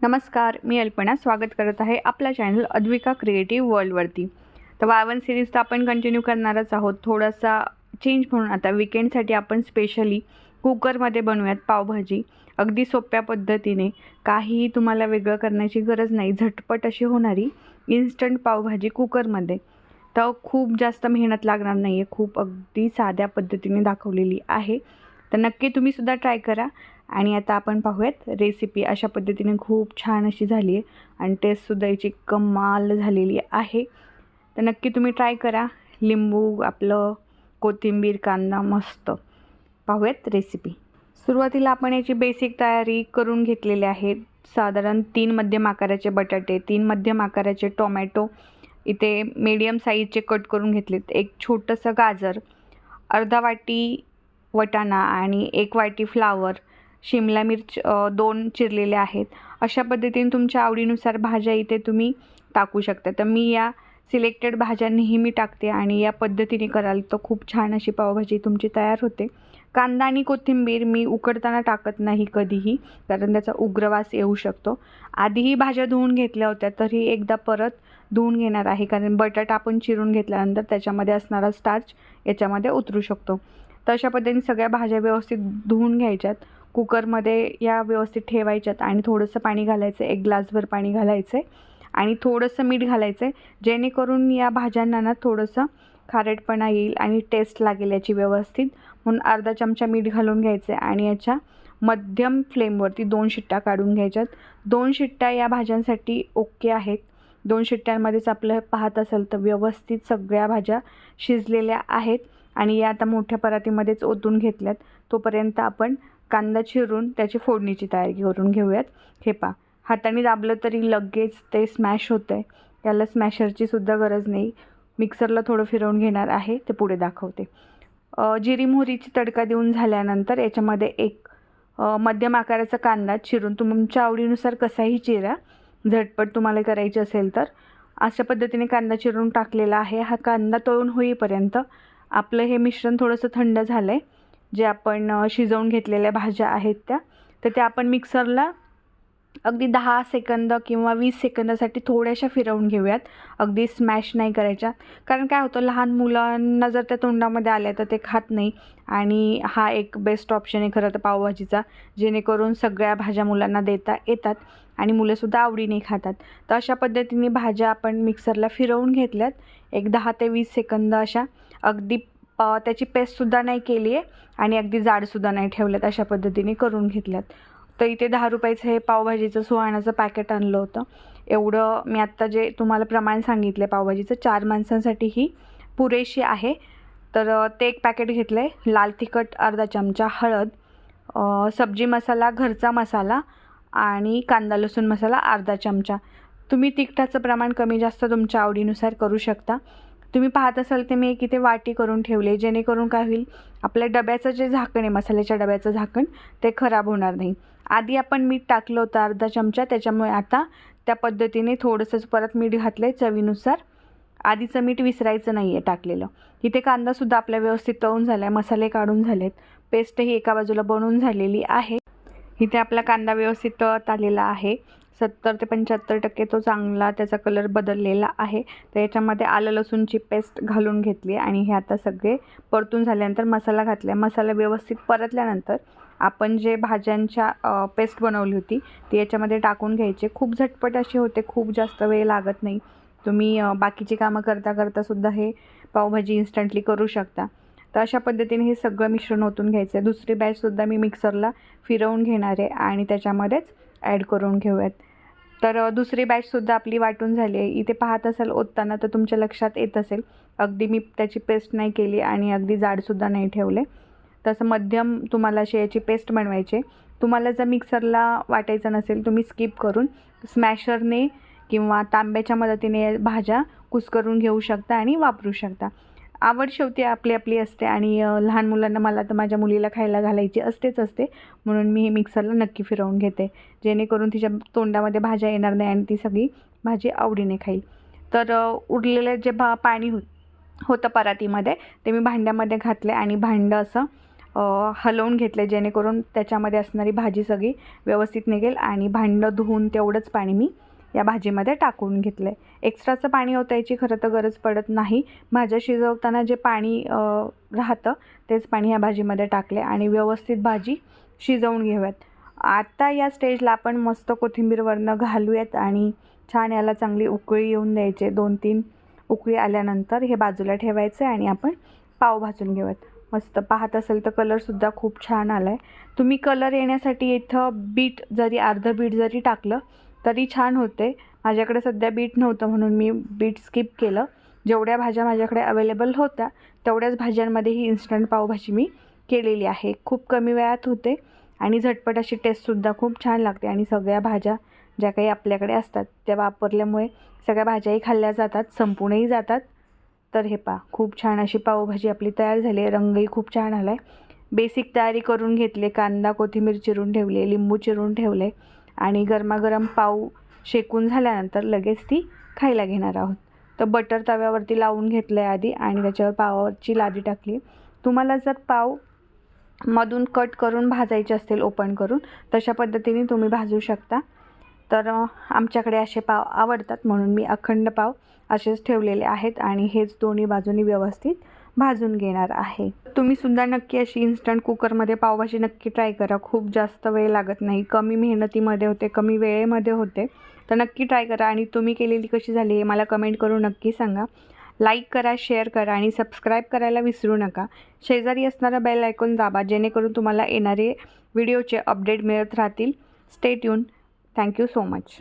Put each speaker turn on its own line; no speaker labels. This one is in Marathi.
नमस्कार मी अल्पना स्वागत करत आहे आपला चॅनल अद्विका क्रिएटिव्ह वर्ल्डवरती तर वायवन सिरीज तर आपण कंटिन्यू करणारच आहोत. थोडासा चेंज म्हणून आता विकेंडसाठी आपण स्पेशली कुकरमध्ये बनवूयात पावभाजी. अगदी सोप्या पद्धतीने. काहीही तुम्हाला वेगळं करण्याची गरज नाही. झटपट अशी होणारी इन्स्टंट पावभाजी कुकरमध्ये तर खूप जास्त मेहनत लागणार नाही आहे खूप अगदी साध्या पद्धतीने दाखवलेली आहे. तर नक्की तुम्ही सुद्धा ट्राय करा. आणि आता आपण पाहूयात रेसिपी अशा पद्धतीने खूप छान अशी झाली आहे आणि टेस्टसुद्धा याची कमाल झालेली आहे. तर नक्की तुम्ही ट्राय करा. लिंबू आपलं कोथिंबीर कांदा मस्त. पाहूयात रेसिपी सुरुवातीला आपण याची बेसिक तयारी करून घेतलेली आहे. साधारण तीन मध्यम आकाराचे बटाटे तीन मध्यम आकाराचे टोमॅटो इथे मीडियम साईजचे कट करून घेतलेत. एक छोटंसं गाजर अर्धा वाटी वटाणा आणि एक वाटी फ्लावर शिमला मिर्च दोन चिरलेले आहेत. अशा पद्धतीने तुमच्या आवडीनुसार भाज्या इथे तुम्ही टाकू शकता. तर मी या सिलेक्टेड भाज्या नेहमी टाकते आणि या पद्धतीने कराल तर खूप छान अशी पावभाजी तुमची तयार होते. कांदा आणि कोथिंबीर मी उकडताना टाकत नाही कधीही कारण त्याचा उग्रवास येऊ शकतो. आधीही भाज्या धुवून घेतल्या होत्या तरी एकदा परत धुवून घेणार आहे कारण बटाटा आपण चिरून घेतल्यानंतर त्याच्यामध्ये असणारा स्टार्च याच्यामध्ये उतरू शकतो. तर अशा पद्धतीने सगळ्या भाज्या व्यवस्थित धुवून घ्यायच्यात. कुकरमध्ये या व्यवस्थित ठेवायच्यात आणि थोडंसं पाणी घालायचं एक ग्लासभर पाणी घालायचं आहे आणि थोडंसं मीठ घालायचं आहे जेणेकरून या भाज्यांना ना थोडंसं खारटपणा येईल आणि टेस्ट लागेल याची व्यवस्थित. म्हणून अर्धा चमचा मीठ घालून घ्यायचं आहे आणि याच्या मध्यम फ्लेमवरती दोन शिट्ट्या काढून घ्यायच्यात. दोन शिट्ट्या या भाज्यांसाठी ओके आहेत. दोन शिट्ट्यांमध्येच आपलं पाहत असेल तर व्यवस्थित सगळ्या भाज्या शिजलेल्या आहेत. आणि या आता मोठ्या परातीमध्येच ओतून घेतल्यात. तोपर्यंत आपण कांदा चिरून त्याची फोडणीची तयारी करून घेऊयात. हे पा हाताने दाबलं तरी लगेच ते स्मॅश होतं आहे त्याला स्मॅशरची सुद्धा गरज नाही. मिक्सरला थोडं फिरवून घेणार आहे ते पुढे दाखवते. जिरी मोहरीची तडका देऊन झाल्यानंतर याच्यामध्ये एक मध्यम आकाराचा कांदा चिरून तुमच्या आवडीनुसार कसाही चिरा. झटपट तुम्हाला करायची असेल तर. अशा पद्धतीने कांदा चिरून टाकलेला आहे. हा कांदा तळून होईपर्यंत आपलं हे मिश्रण थोडंसं थंड झालं आहे जे आपण शिजवून घेतलेल्या भाज्या आहेत त्या तर त्या आपण मिक्सरला अगदी दहा सेकंद किंवा वीस सेकंदासाठी थोड्याशा फिरवून घेऊयात. अगदी स्मॅश नाही करायच्या. कारण काय होतं लहान मुलांना जर त्या तोंडामध्ये आल्या तर ते खात नाही. आणि हा एक बेस्ट ऑप्शन आहे खरं तर पावभाजीचा जेणेकरून सगळ्या भाज्या मुलांना देता येतात आणि मुलंसुद्धा आवडीने खातात. तर अशा पद्धतीने भाज्या आपण मिक्सरला फिरवून घेतल्यात. एक दहा ते वीस सेकंद अशा. अगदी त्याची पेस्टसुद्धा नाही केली आहे आणि अगदी जाडसुद्धा नाही ठेवल्यात अशा पद्धतीने करून घेतल्यात. तर इथे दहा रुपयाचं हे पावभाजीचं सुहाणाचं पॅकेट आणलं होतं. एवढं मी आत्ता जे तुम्हाला प्रमाण सांगितलं आहे पावभाजीचं चार माणसांसाठी ही पुरेशी आहे. तर ते एक पॅकेट घेतलं आहे लाल तिखट अर्धा चमचा हळद सब्जी मसाला घरचा मसाला आणि कांदा लसूण मसाला अर्धा चमचा. तुम्ही तिखटाचं प्रमाण कमी जास्त तुमच्या आवडीनुसार करू शकता. तुम्ही पाहत असाल ते मी एक इथे वाटी करून ठेवले जेणेकरून काय होईल आपल्या डब्याचं जे झाकण आहे मसाल्याच्या डब्याचं झाकण ते खराब होणार नाही. आधी आपण मीठ टाकलं होतं अर्धा चमचा त्याच्यामुळे आता त्या पद्धतीने थोडंसंच परत मीठ घातलं आहे चवीनुसार. आधीचं मीठ विसरायचं नाही आहे टाकलेलं. इथे कांदासुद्धा आपल्या व्यवस्थित तळून झाला आहे मसाले काढून झालेत. पेस्टही एका बाजूला बनवून झालेली आहे. इथे आपला कांदा व्यवस्थित तळत आलेला आहे. सत्तर ते पंच्याहत्तर टक्के तो चांगला त्याचा कलर बदललेला आहे. तर याच्यामध्ये आलं लसूणची पेस्ट घालून घेतली आणि हे आता सगळे परतून झाल्यानंतर मसाला घातला मसाला व्यवस्थित परतल्यानंतर आपण जे भाज्यांच्या पेस्ट बनवली होती ती याच्यामध्ये टाकून घ्यायची. खूप झटपट अशी होते खूप जास्त वेळ लागत नाही. तुम्ही बाकीची कामं करता करता सुद्धा हे पावभाजी इन्स्टंटली करू शकता. तर अशा पद्धतीने हे सगळं मिश्रण ओतून घ्यायचं आहे दुसरी बॅचसुद्धा मी मिक्सरला फिरवून घेणार आहे आणि त्याच्यामध्येच ॲड करून घेऊयात. तर दुसरी बॅचसुद्धा आपली वाटून झाली आहे. इथे पाहत असाल ओतताना तर तुमच्या लक्षात येत असेल. अगदी मी त्याची पेस्ट नाही केली आणि अगदी जाडसुद्धा नाही ठेवले. तसं मध्यम तुम्हाला अशी याची पेस्ट बनवायची आहे. तुम्हाला जर मिक्सरला वाटायचं नसेल तुम्ही स्किप करून स्मॅशरने किंवा तांब्याच्या मदतीने भाज्या कुस्करून घेऊ शकता आणि वापरू शकता. आवड शेवटी आपली आपली असते आणि लहान मुलांना मला तर माझ्या मुलीला खायला घालायची असतेच असते. म्हणून मी हे मिक्सरला नक्की फिरवून घेते. जेणेकरून तिच्या तोंडामध्ये भाज्या येणार नाही आणि ती सगळी भाजी आवडीने खाईल. तर उरलेलं जे भा पाणी हो होतं परातीमध्ये ते मी भांड्यामध्ये घातले आणि भांडं असं हलवून घेतले. जेणेकरून त्याच्यामध्ये असणारी भाजी सगळी व्यवस्थित निघेल आणि भांडं धुवून तेवढंच पाणी मी या भाजीमध्ये टाकून घेतलं आहे एक्स्ट्राचं पाणी ओतायची खरं तर गरज पडत नाही. भाज्या शिजवताना जे पाणी राहतं तेच पाणी ह्या भाजीमध्ये टाकले आणि व्यवस्थित भाजी शिजवून घेऊयात. आता या स्टेजला आपण मस्त कोथिंबीरवरनं घालूयात आणि छान याला चांगली उकळी येऊन द्यायचे. दोन तीन उकळी आल्यानंतर हे बाजूला ठेवायचे आणि आपण पाव भाजून घेऊयात. मस्त पाहत असेल तर कलरसुद्धा खूप छान आला आहे तुम्ही कलर येण्यासाठी इथं बीट जरी अर्धं बीट जरी टाकलं तरी छान होते. माझ्याकडे सध्या बीट नव्हतं म्हणून मी बीट स्किप केलं. जेवढ्या भाज्या माझ्याकडे अवेलेबल होत्या तेवढ्याच भाज्यांमध्ये ही इन्स्टंट पावभाजी मी केलेली आहे. खूप कमी वेळात होते आणि झटपट अशी टेस्टसुद्धा खूप छान लागते. आणि सगळ्या भाज्या ज्या काही आपल्याकडे असतात त्या वापरल्यामुळे सगळ्या भाज्याही खाल्ल्या जातात संपूनही जातात. तर हे पा खूप छान अशी पावभाजी आपली तयार झाली आहे. रंगही खूप छान आला आहे बेसिक तयारी करून घेतले कांदा कोथिंबीर चिरून ठेवले लिंबू चिरून ठेवले आणि गरमागरम पाव शेकून झाल्यानंतर लगेच ती खायला घेणार आहोत. तर बटर तव्यावरती लावून घेतलं आहे आधी आणि त्याच्यावर पावाची लादी टाकली. तुम्हाला जर पाव मधून कट करून भाजायचे असतील ओपन करून तशा पद्धतीने तुम्ही भाजू शकता. तर आमच्याकडे असे पाव आवडतात म्हणून मी अखंड पाव असेच ठेवलेले आहेत आणि हेच दोन्ही बाजूनी व्यवस्थित भाजून घेणार आहे. तुम्ही सुद्धा नक्की अशी इन्स्टंट कुकरमध्ये पावभाजी नक्की ट्राय करा. खूप जास्त वेळ लागत नाही. कमी मेहनतीमध्ये होते कमी वेळेमध्ये होते. तर नक्की ट्राय करा आणि तुम्ही केलेली कशी झाली आहे मला कमेंट करून नक्की सांगा. लाईक करा शेअर करा आणि सबस्क्राईब करायला विसरू नका. शेजारी असणारा बेल ऐकून दाबा जेणेकरून तुम्हाला येणारे व्हिडिओचे अपडेट मिळत राहतील. Stay tuned thank you so much